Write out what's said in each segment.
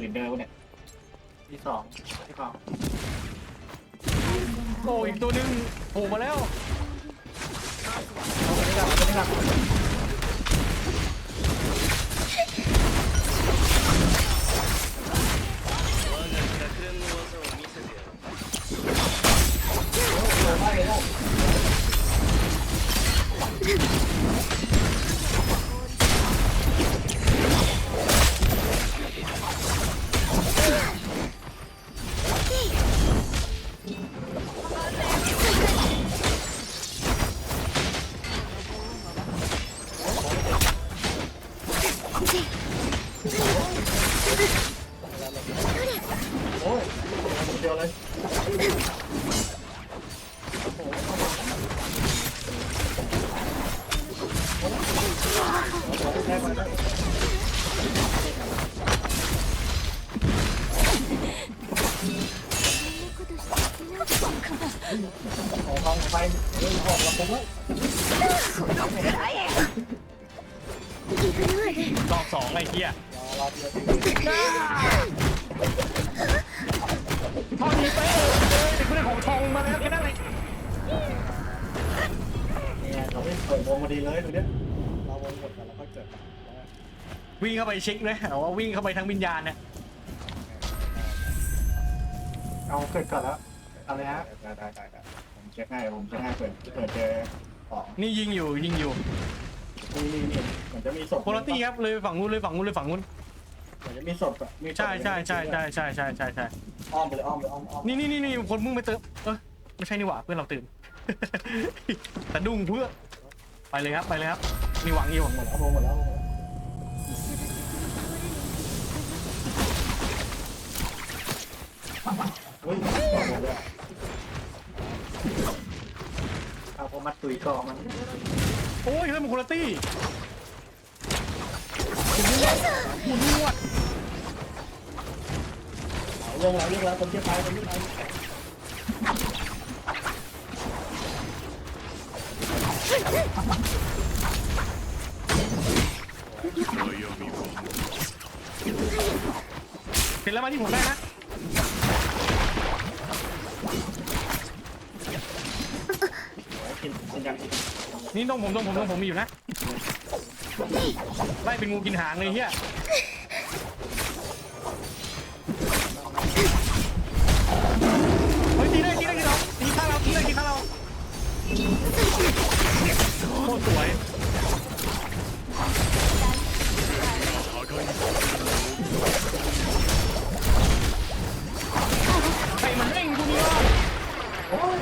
หรือเดิมเนี่ยที่สองที่สองโอ้อีกตัวหนึ่งโผล่มาแล้วเอาได้กันเอาได้กันโอ้โหไม่ เดียวเลยได้มาได้ของฟังไปเรื่องของเราปุ๊บรอบสองไอ้เหี้ยรอเดียว ทอดีไปเออเลยแต่กูได้ของทองมาแล้วแค่นั้นเลยเนี่ยเราไม่เปิดวงพอดีเลยตรงเนี้ยเราวงหมดกันแล้วก็เกิดวิ่งเข้าไปเช็คเลยเอาว่าวิ่งเข้าไปทั้งวิญญาณเนี่ยเอาเกิดก่อนแล้วอะไรฮะได้ได้ได้ได้ผมเช็คให้ผมเช็คให้เปิดเปิดเจอของนี่ยิงอยู่ยิงอยู่นี่นี่นี่เหมือนจะมีศพโคลตี้ครับเลยฝั่งนู้นเลยฝั่งนู้นเลยฝั่งนู้นเหมือนจะมีศพอะมีศพใช่ใช่ใช่ใช่ใช่ใช่ใช่ใช่ อ้อมไปเลยอ้อมไปอ้อมอ้อมนี่นี่นี่นี่คนมึงไปเติมเออไม่ใช่นี่หว่าเพื่อนเราตื่น แต่ดุ้งเพื่อไปเลยครับไปเลยครับมีหวังอยู่หมดแล้วหมดแล้วหมดแล้วเฮ้ยหมดแล้วเอาพอมัดตุยกอมันโอ้ยเฮ้ยมันโคลตี้หมุนนวดเอาเรื่ องแล้วเรื่องแล้วคนที่ตายคนที่ตายเสร็จแล้วมาที่ผมได้นะกินกินยังนี่ต้องผมต้องผมต้องผมมีอยู่นะไล่เป็นงูกินหางเลยเฮีย โคตรสวยไอ้มันเร่งกูนี่วะโอ้ย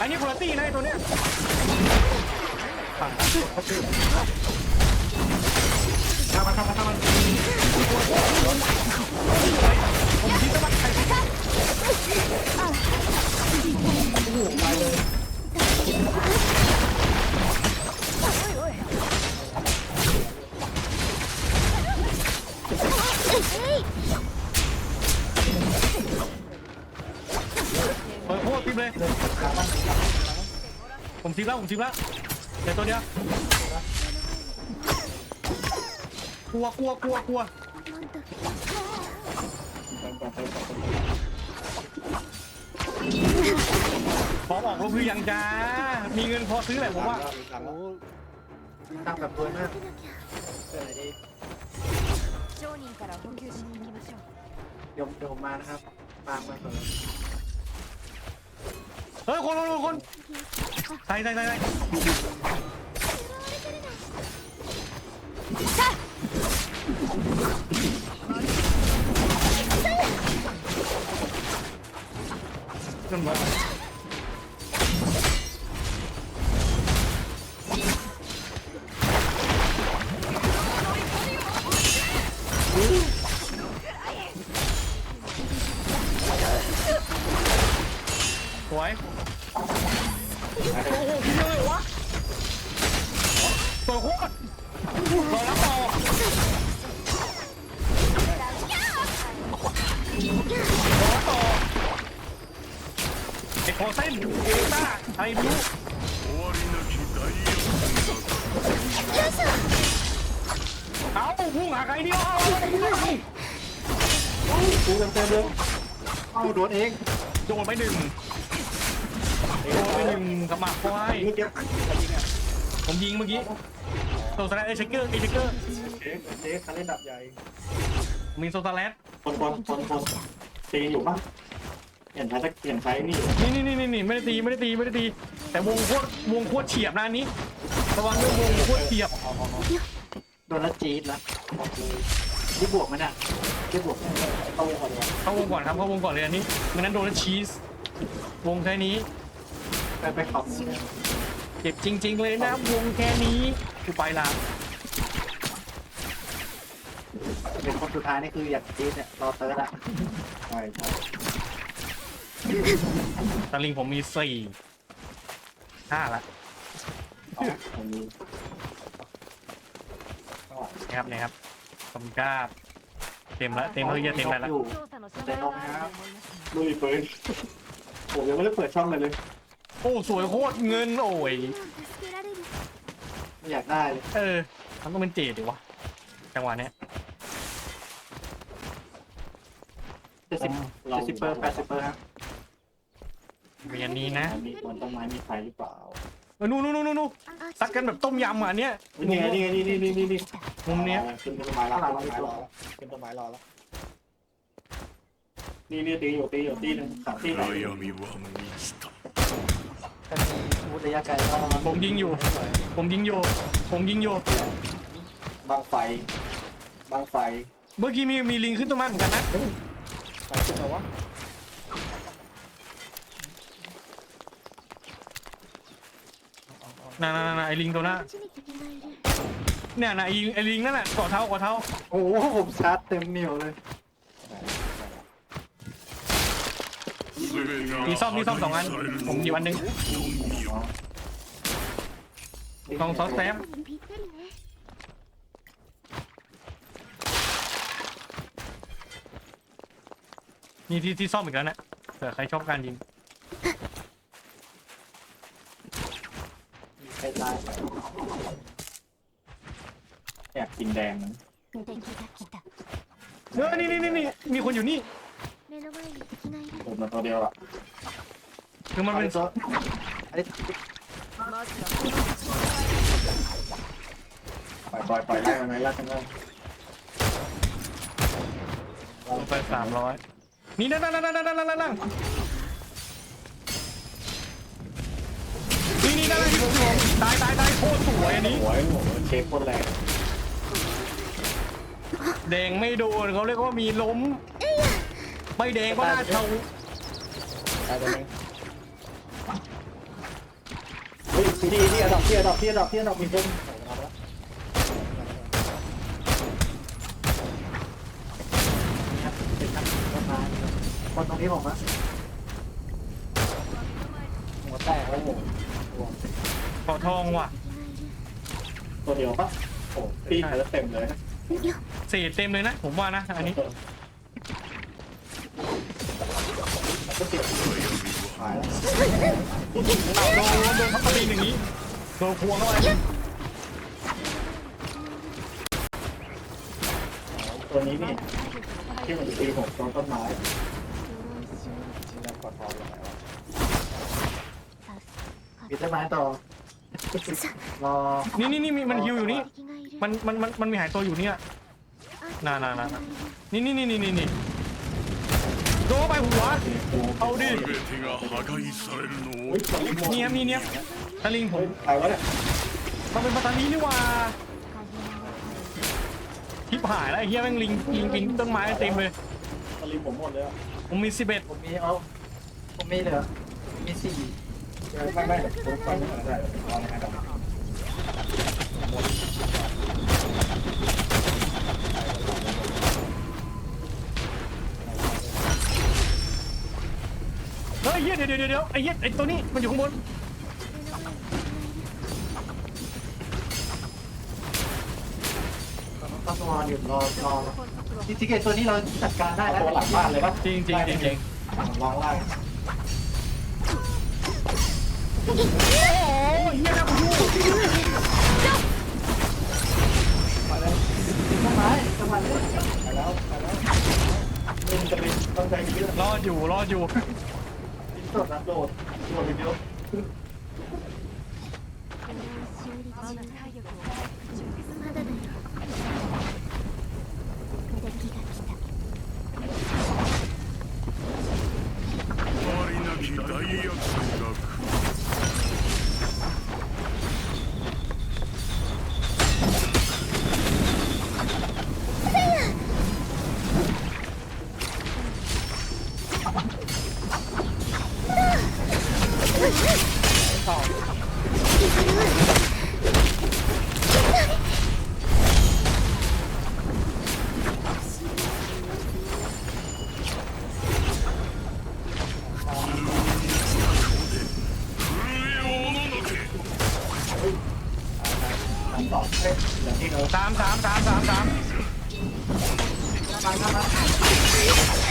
อันนี้คุณตี้นะไอ้ตัวเนี้ยทำมันทำมันทำมันผมคิดว่าใครตายเลยเปิดโคร dụng bài lên Mời hô tim lên. Cùng tim lắm, cùng tim lắm. Để tôi đi á Cua, cua, cua, cua. Thank you. พร้อมออกรบหรือยังจ้า มีเงินพอซื้อแหละผมว่า ตั้งแบบตัวมาก 商人から補給しに行きましょう เดี๋ยวเดี๋ยวผมมานะครับตามมาก่อน เฮ้ยคนคนคนคนใส่ใส่ใส่ใส่ขึ้นมา ตัวโคตรรอรับต่อรอรับต่อไอ้โคเส้นเอต้าไอ้บลูเอาพุ่งหาใครเนี่ยเอากูเต็มเต็มเลยเอาโดนเองโดนไปหนึ่งโดนไปหนึ่งกระหมักควายนี่เก็บ ผมยิงเมื่อกี้โซสแลตเอเชเกอร์เอเชเกอร์เจ๊เจ๊คันเล่นดับใหญ่มีโซสแลตคนคนคนคนตีอยู่ปะเปลี่ยนใช้สักเปลี่ยนใช้นี่นี่นี่นี่นี่นี่ไม่ได้ตีไม่ได้ตีไม่ได้ตี แต่วงโคตรวงโคตรเฉียบนะอันนี้ระวังด้วยวงโคตรเฉียบโดนแล้วจี๊ดแล้วที่บวกมันอะที่บวกเอาวงก่อนเลยเข้าวงก่อนครับเข้าวงก่อนเลยอันนี้ไม่นั้นโดนแล้วชีสวงแค่นี้ไปไปขับ เจ็บจริง ๆ เลยนะวงแค่นี้กูไปละเด็กคนสุดท้ายนี่คืออยากจีนเนี่ยรอเติร์ดะใช่ตะลิงผมมีสี่ห้าละนะครับนะครับสมกาบเต็มละเต็มแล้วจะเต็มแล้วละ อยู่แล้วนะครับ ลุยเฟิดผมยังไม่ได้เปิดช่องเลยเลย โอ้สวยโคตรเงินโอ้ยไม่อยากได้เลยเออมันต้องเป็นเจดดิวะจังหวะเนี้ยเจ็สิบเจ็สิบเปอร์แปดสิบเปอร์ฮะมีอันนี้นะมีต้นไม้มีไฟหรือเปล่าเออนู่นนู่นนู่นนู่นซัดกันแบบต้มยำอะเนี้ยนี่นี่นี่นี่นี่นี่นมุมเนี้ยขึ้นต้นไม้รอต้นไม้รอขึ้นต้นไม้รอแล้วนี่นี่ตีอยู่ตีอยู่ตีหนึ่งสามตีไหน 闇は満ちた เป็นวุฒิระยะไกลก็ ผมยิงอยู่ ผมยิงอยู่ ผมยิงอยู่ บางไฟบางไฟ เมื่อกี้มีมีลิงขึ้นต้นไม้เหมือนกันนะ ไฟขึ้นมาวะ น่ะน่ะน่ะน่ะไอ้ลิงตัวหน้า こっちに敵がいる เนี่ยน่ะไอ้ลิงไอ้ลิงนั่นน่ะเกาะเท้าเกาะเท้า โอ้โหผมชาร์จเต็มเหนียวเลย มีซ่อมมีซ่อมสองอัน ผมหยิบอันหนึงลองซอสแซม ぴったりね นี่ที่ที่ซ่อมอีกแล้วนะเผื่อใครชอบการยิง ใครตายอยากกินแดงนะ 敵が来た เออนี่นี่นี่นี่มีคนอยู่นี่ 目の前に敵がいる ผมมาตัวเดียวละคือมันเป็นสองไปล่อยปล่อยปล่อยไล่มันไหมไล่กันไลยลงไปสามร้อยนี่นั่นนั่นนั่นนั่นนั่นนั่นนั่นนี่นี่นั่นนั่นที่ผมตายตายตายโคตรสวยอันนี้ โอ้ยโอ้โหเชฟโคนแรงแดงไม่โดนเขาเรียกว่ามีล้ม ไม่แดงก็น่าเทาตายตัวนึงเฮ้ยที่ที่อดอกที่อดอกที่อดอกที่อดอกมีคนคนตรงนี้ผมอะหัวแตกแล้วผมเกาะทองว่ะตัวเดียวปะโอ้ตีเธอเต็มเลยนะเศษเต็มเลยนะ ผมว่านะอันนี้ ตายแล้วโดนโดนพักตีอย่างนี้โดนพวงเข้าไปตัวนี้นี่ที่มันตีผมตอนต้นไม้แล้ปิดต้นไม้ต่อรอนี่นี่นี่มันฮิวอยู่นี่มันมันมันมันมีหายตัวอยู่เนี่ยน่าน่าน่านี่นี่นี่นี่นี่ โดนเข้าไปหัว เอาดิ 全てが破壊されるのを นี่ครับนี่เนี่ยตะลิงผม ใครวะเนี่ย มันเป็นปัตตานีนี่หว่าทิพหายแล้วไอ้เหี้ยแม่งลิงลิงปิงต้นไม้เต็มเลย ตะลิงผมหมดเลยอ่ะ ผมมีสิบเอ็ด ผมมีเอาผมมีเหลือมีสี่ไม่ไม่ผมฟังไม่ได้รอนะครับ ไอ้เหี้ยเดี๋ยวเดี๋ยวเดี๋ยวไอ้เหี้ยไอ้ตัวนี้มันอยู่ข้างบนต้องรอหยุดรอรอทีเกตตัวนี้เราจัดการได้แล้วตัวหลังบ้านเลยป่ะจริงจริงจริงจริงลองไล่โอ้ยเหี้ยนะคุณดูมาแล้วต้ไม้ต้ไมไปแล้วไปแล้วมันจะนต้องใจเยรออยู่รออยู่ 終わりなき大役者。 สามสามสามสามสาม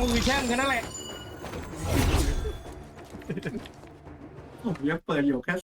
กูคือแช่มแค่นั้นแหละ